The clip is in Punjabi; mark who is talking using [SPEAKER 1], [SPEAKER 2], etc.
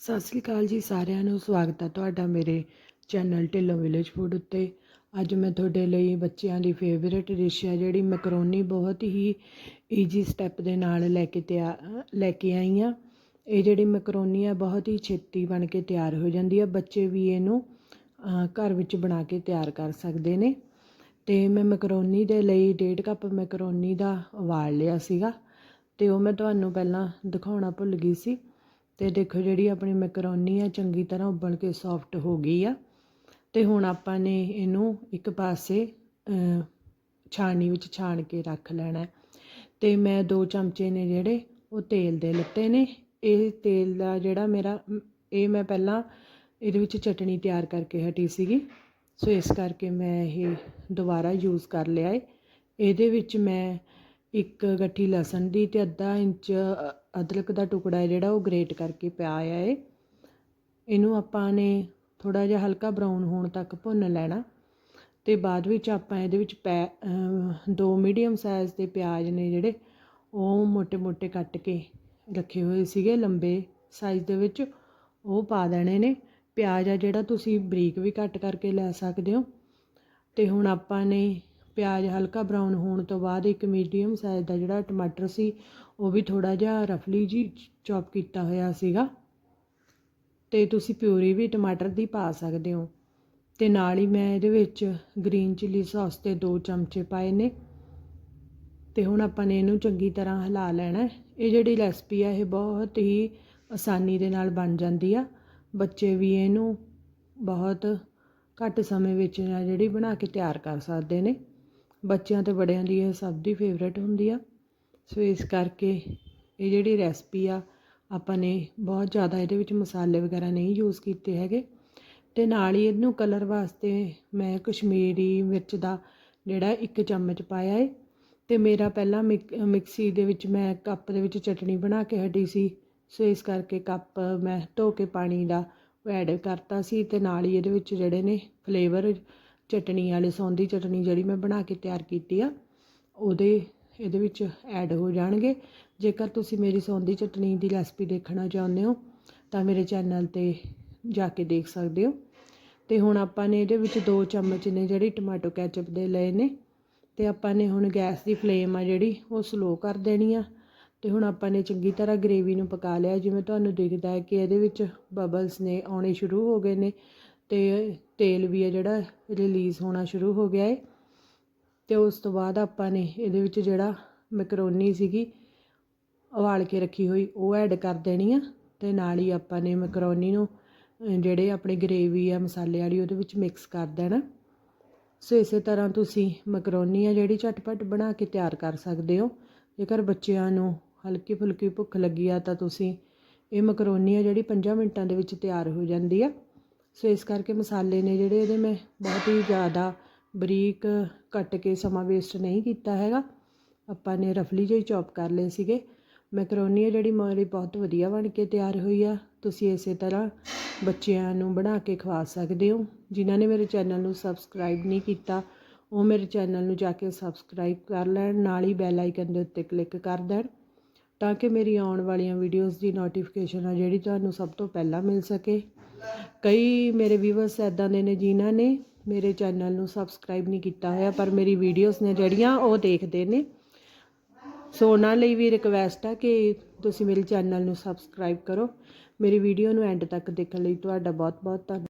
[SPEAKER 1] ਸਤਿ ਸ੍ਰੀ ਅਕਾਲ ਜੀ ਸਾਰਿਆਂ ਨੂੰ, ਸਵਾਗਤ ਹੈ ਤੁਹਾਡਾ ਮੇਰੇ ਚੈਨਲ ਢਿੱਲੋਂ ਵਿਲੇਜ ਫੂਡ ਉੱਤੇ। ਅੱਜ ਮੈਂ ਤੁਹਾਡੇ ਲਈ ਬੱਚਿਆਂ ਦੀ ਫੇਵਰੇਟ ਡਿਸ਼ ਹੈ ਜਿਹੜੀ ਮੈਕਰੋਨੀ ਬਹੁਤ ਹੀ ਈਜੀ ਸਟੈਪ ਦੇ ਨਾਲ ਲੈ ਕੇ ਤਿਆ, ਲੈ ਕੇ ਆਈ ਹਾਂ ਇਹ ਜਿਹੜੀ ਮੈਕਰੋਨੀ ਹੈ ਬਹੁਤ ਹੀ ਛੇਤੀ ਬਣ ਕੇ ਤਿਆਰ ਹੋ ਜਾਂਦੀ ਹੈ ਬੱਚੇ ਵੀ ਇਹਨੂੰ ਘਰ ਵਿੱਚ ਬਣਾ ਕੇ ਤਿਆਰ ਕਰ ਸਕਦੇ ਨੇ। ਤੇ ਮੈਂ ਮੈਕਰੋਨੀ ਦੇ ਲਈ ਡੇਢ ਕੱਪ ਮੈਕਰੋਨੀ ਦਾ ਉਬਾਲ ਲਿਆ ਸੀਗਾ। ਤੇ ਉਹ ਮੈਂ ਤੁਹਾਨੂੰ ਪਹਿਲਾਂ ਦਿਖਾਉਣਾ ਭੁੱਲ ਗਈ ਸੀ। ਤੇ ਦੇਖੋ ਜਿਹੜੀ ਆਪਣੀ ਮੈਕਰੋਨੀ ਆ, ਚੰਗੀ ਤਰ੍ਹਾਂ ਉਬਲ ਕੇ ਸੌਫਟ ਹੋ ਗਈ ਆ। ਤੇ ਹੁਣ ਆਪਾਂ ਨੇ ਇਹਨੂੰ ਇੱਕ ਪਾਸੇ ਛਾਣੀ ਵਿੱਚ ਛਾਣ ਕੇ ਰੱਖ ਲੈਣਾ ਹੈ। ਤੇ ਮੈਂ ਦੋ ਚਮਚੇ ਨੇ ਜਿਹੜੇ ਉਹ ਤੇਲ ਦੇ ਲਿੱਤੇ ਨੇ। ਇਹ ਤੇਲ ਦਾ ਜਿਹੜਾ ਮੇਰਾ, ਇਹ ਮੈਂ ਪਹਿਲਾਂ ਇਹਦੇ ਵਿੱਚ ਚਟਣੀ ਤਿਆਰ ਕਰਕੇ ਹਟੀ ਸੀਗੀ। ਸੋ ਇਸ ਕਰਕੇ ਮੈਂ ਇਹ ਦੁਬਾਰਾ ਯੂਜ਼ ਕਰ ਲਿਆ ਏ। ਇਹਦੇ ਵਿੱਚ ਮੈਂ ਇੱਕ ਗੱਠੀ ਲਸਣ ਦੀ ਤੇ ਅੱਧਾ ਇੰਚ ਅਦਰਕ ਦਾ ਟੁਕੜਾ ਹੈ ਜਿਹੜਾ ਉਹ ਗਰੇਟ ਕਰਕੇ ਪਿਆ ਆ ਏ ਇਹਨੂੰ ਆਪਾਂ ਨੇ ਥੋੜਾ ਜਿਹਾ ਹਲਕਾ ਬਰਾਊਨ ਹੋਣ ਤੱਕ ਭੁੰਨ ਲੈਣਾ ਤੇ ਬਾਅਦ ਵਿੱਚ ਆਪਾਂ ਇਹਦੇ ਵਿੱਚ ਪੈ ਦੋ ਮੀਡੀਅਮ ਸਾਈਜ਼ ਦੇ ਪਿਆਜ਼ ਨੇ ਜਿਹੜੇ ਉਹ ਮੋٹے-ਮੋٹے ਕੱਟ ਕੇ ਰੱਖੇ ਹੋਏ ਸੀਗੇ ਲੰਬੇ ਸਾਈਜ਼ ਦੇ ਵਿੱਚ, ਉਹ ਪਾ ਦੇਣੇ ਨੇ। ਪਿਆਜ਼ ਆ ਜਿਹੜਾ ਤੁਸੀਂ ਬਰੀਕ ਵੀ ਕੱਟ ਕਰਕੇ ਲੈ ਸਕਦੇ ਹੋ। ਤੇ ਹੁਣ ਆਪਾਂ ਨੇ ਪਿਆਜ਼ ਹਲਕਾ ਬਰਾਊਨ ਹੋਣ ਤੋਂ ਬਾਅਦ ਇੱਕ ਮੀਡੀਅਮ ਸਾਈਜ਼ ਦਾ ਜਿਹੜਾ ਟਮਾਟਰ ਸੀ, ਉਹ ਵੀ ਥੋੜਾ ਜਿਹਾ ਰਫਲੀ ਜੀ ਚੌਪ ਕੀਤਾ ਹੋਇਆ ਸੀਗਾ। ਤੇ ਤੁਸੀਂ ਪਿਊਰੀ ਵੀ ਟਮਾਟਰ ਦੀ ਪਾ ਸਕਦੇ ਹੋ। ਤੇ ਨਾਲ ਹੀ ਮੈਂ ਇਹਦੇ ਵਿੱਚ ਗ੍ਰੀਨ ਚਿੱਲੀ ਸੌਸ ਤੇ ਦੋ ਚਮਚੇ ਪਾਏ ਨੇ। ਤੇ ਹੁਣ ਆਪਾਂ ਨੇ ਇਹਨੂੰ ਚੰਗੀ ਤਰ੍ਹਾਂ ਹਿਲਾ ਲੈਣਾ ਇਹ ਜਿਹੜੀ ਰੈਸਪੀ ਆ, ਇਹ ਬਹੁਤ ਹੀ ਆਸਾਨੀ ਦੇ ਨਾਲ ਬਣ ਜਾਂਦੀ ਆ। ਬੱਚੇ ਵੀ ਇਹਨੂੰ ਬਹੁਤ ਘੱਟ ਸਮੇਂ ਵਿੱਚ ਜਿਹੜੀ ਬਣਾ ਕੇ ਤਿਆਰ ਕਰ ਸਕਦੇ ਨੇ। ਬੱਚਿਆਂ ਤੇ ਬੜਿਆਂ ਦੀ ਇਹ ਸਭ ਦੀ ਫੇਵਰੇਟ ਹੁੰਦੀ ਆ। ਸੋ ਇਸ ਕਰਕੇ ਇਹ ਜਿਹੜੀ ਰੈਸਪੀ ਆ, ਆਪਾਂ ਨੇ ਬਹੁਤ ਜ਼ਿਆਦਾ ਇਹਦੇ ਵਿੱਚ ਮਸਾਲੇ ਵਗੈਰਾ ਨਹੀਂ ਯੂਜ਼ ਕੀਤੇ ਹੈਗੇ। ਤੇ ਨਾਲ ਹੀ ਇਹਨੂੰ ਕਲਰ ਵਾਸਤੇ ਮੈਂ ਕਸ਼ਮੀਰੀ ਮਿਰਚ ਦਾ ਜਿਹੜਾ ਇੱਕ ਚਮਚ ਪਾਇਆ ਏ। ਤੇ ਮੇਰਾ ਪਹਿਲਾਂ ਮਿਕ- ਮਿਕਸੀ ਦੇ ਵਿੱਚ ਮੈਂ ਕੱਪ ਦੇ ਵਿੱਚ ਚਟਣੀ ਬਣਾ ਕੇ ਹਟੀ ਸੀ। ਸੋ ਇਸ ਕਰਕੇ ਕੱਪ ਮੈਂ ਧੋ ਕੇ ਪਾਣੀ ਦਾ ਐਡ ਕਰਤਾ ਸੀ ਤੇ ਨਾਲ ਹੀ ਇਹਦੇ ਵਿੱਚ ਜਿਹੜੇ ਨੇ ਫਲੇਵਰ ਚਟਣੀ ਵਾਲੇ, ਸੌਂਦੀ ਚਟਣੀ ਜਿਹੜੀ ਮੈਂ ਬਣਾ ਕੇ ਤਿਆਰ ਕੀਤੀ ਆ, ਉਹਦੇ, ਇਹਦੇ ਵਿੱਚ ਐਡ ਹੋ ਜਾਣਗੇ। ਜੇਕਰ ਤੁਸੀਂ ਮੇਰੀ ਸੌਂਦੀ ਚਟਣੀ ਦੀ ਰੈਸਪੀ ਦੇਖਣਾ ਚਾਹੁੰਦੇ ਹੋ, ਤਾਂ ਮੇਰੇ ਚੈਨਲ ਤੇ ਜਾ ਕੇ ਦੇਖ ਸਕਦੇ ਹੋ। ਤੇ ਹੁਣ ਆਪਾਂ ਨੇ ਇਹਦੇ ਵਿੱਚ ਦੋ ਚਮਚ ਨੇ ਜਿਹੜੀ ਟਮਾਟੋ ਕੈਚਅਪ ਦੇ ਲਏ ਨੇ, ਤੇ ਆਪਾਂ ਨੇ ਹੁਣ ਗੈਸ ਦੀ ਫਲੇਮ ਆ ਜਿਹੜੀ, ਉਹ ਸਲੋ ਕਰ ਦੇਣੀ ਆ। ਤੇ ਹੁਣ ਆਪਾਂ ਨੇ ਚੰਗੀ ਤਰ੍ਹਾਂ ਗ੍ਰੇਵੀ ਨੂੰ ਪਕਾ ਲਿਆ। ਜਿਵੇਂ ਤੁਹਾਨੂੰ ਦਿਖਦਾ ਹੈ ਕਿ ਇਹਦੇ ਵਿੱਚ ਬਬਲਸ ਨੇ ਆਉਣੇ ਸ਼ੁਰੂ ਹੋ ਗਏ ਨੇ ਅਤੇ ਤੇਲ ਵੀ ਹੈ ਜਿਹੜਾ ਰਿਲੀਜ਼ ਹੋਣਾ ਸ਼ੁਰੂ ਹੋ ਗਿਆ ਹੈ ਅਤੇ ਉਸ ਤੋਂ ਬਾਅਦ ਆਪਾਂ ਨੇ ਇਹਦੇ ਵਿੱਚ ਜਿਹੜਾ ਮੈਕਰੋਨੀ ਸੀਗੀ, ਉਬਾਲ ਕੇ ਰੱਖੀ ਹੋਈ, ਉਹ ਐਡ ਕਰ ਦੇਣੀ ਆ। ਅਤੇ ਨਾਲ ਹੀ ਆਪਾਂ ਨੇ ਮੈਕਰੋਨੀ ਨੂੰ ਜਿਹੜੇ ਆਪਣੇ ਗ੍ਰੇਵੀ ਆ, ਮਸਾਲੇ ਵਾਲੀ, ਉਹਦੇ ਵਿੱਚ ਮਿਕਸ ਕਰ ਦੇਣਾ। ਸੋ ਇਸੇ ਤਰ੍ਹਾਂ ਤੁਸੀਂ ਮੈਕਰੋਨੀ ਆ ਜਿਹੜੀ ਝਟਪਟ ਬਣਾ ਕੇ ਤਿਆਰ ਕਰ ਸਕਦੇ ਹੋ। ਜੇਕਰ ਬੱਚਿਆਂ ਨੂੰ ਹਲਕੀ ਫੁਲਕੀ ਭੁੱਖ ਲੱਗੀ ਆ, ਤਾਂ ਤੁਸੀਂ ਇਹ ਮੈਕਰੋਨੀ ਆ ਜਿਹੜੀ 5 ਮਿੰਟਾਂ ਦੇ ਵਿੱਚ ਤਿਆਰ ਹੋ ਜਾਂਦੀ ਆ। ਸੋ ਇਸ ਕਰਕੇ ਮਸਾਲੇ ਨੇ ਜਿਹੜੇ ਇਹਦੇ ਮੈਂ ਬਹੁਤ ਹੀ ਜ਼ਿਆਦਾ ਬਰੀਕ ਕੱਟ ਕੇ ਸਮਾਂ ਵੇਸਟ ਨਹੀਂ ਕੀਤਾ ਹੈਗਾ। ਆਪਾਂ ਨੇ ਰਫਲੀ ਜਿਹੀ ਚੌਪ ਕਰ ਲਏ ਸੀਗੇ। ਮੈਕਰੋਨੀ ਆ ਜਿਹੜੀ ਮੇਰੀ ਬਹੁਤ ਵਧੀਆ ਬਣ ਕੇ ਤਿਆਰ ਹੋਈ ਆ। ਤੁਸੀਂ ਇਸੇ ਤਰ੍ਹਾਂ ਬੱਚਿਆਂ ਨੂੰ ਬਣਾ ਕੇ ਖਵਾ ਸਕਦੇ ਹੋ। ਜਿਨ੍ਹਾਂ ਨੇ ਮੇਰੇ ਚੈਨਲ ਨੂੰ ਸਬਸਕ੍ਰਾਈਬ ਨਹੀਂ ਕੀਤਾ, ਉਹ ਮੇਰੇ ਚੈਨਲ ਨੂੰ ਜਾ ਕੇ ਸਬਸਕ੍ਰਾਈਬ ਕਰ ਲੈਣ, ਨਾਲ ਹੀ ਬੈਲ ਆਈਕਨ ਦੇ ਉੱਤੇ ਕਲਿੱਕ ਕਰ ਦੇਣ, ਤਾਂ ਕਿ ਮੇਰੀ ਆਉਣ ਵਾਲੀਆਂ ਵੀਡੀਓਜ਼ ਦੀ ਨੋਟੀਫਿਕੇਸ਼ਨ ਆ ਜਿਹੜੀ ਤੁਹਾਨੂੰ ਸਭ ਤੋਂ ਪਹਿਲਾਂ ਮਿਲ ਸਕੇ। ਕਈ ਮੇਰੇ ਵੀਵਰਸ ਐਦਾਂ ਦੇ ਨੇ ਜਿਨ੍ਹਾਂ ਨੇ ਮੇਰੇ ਚੈਨਲ ਨੂੰ ਸਬਸਕ੍ਰਾਈਬ ਨਹੀਂ ਕੀਤਾ ਹੋਇਆ, ਪਰ ਮੇਰੀ ਵੀਡੀਓਜ਼ ਨੇ ਜਿਹੜੀਆਂ ਉਹ ਦੇਖਦੇ ਨੇ। ਸੋ ਉਹਨਾਂ ਲਈ ਵੀ ਰਿਕਵੈਸਟ ਆ ਕਿ ਤੁਸੀਂ ਮੇਰੇ ਚੈਨਲ ਨੂੰ ਸਬਸਕ੍ਰਾਈਬ ਕਰੋ। ਮੇਰੀ ਵੀਡੀਓ ਨੂੰ ਐਂਡ ਤੱਕ ਦੇਖਣ ਲਈ ਤੁਹਾਡਾ ਬਹੁਤ ਬਹੁਤ ਧੰਨਵਾਦ।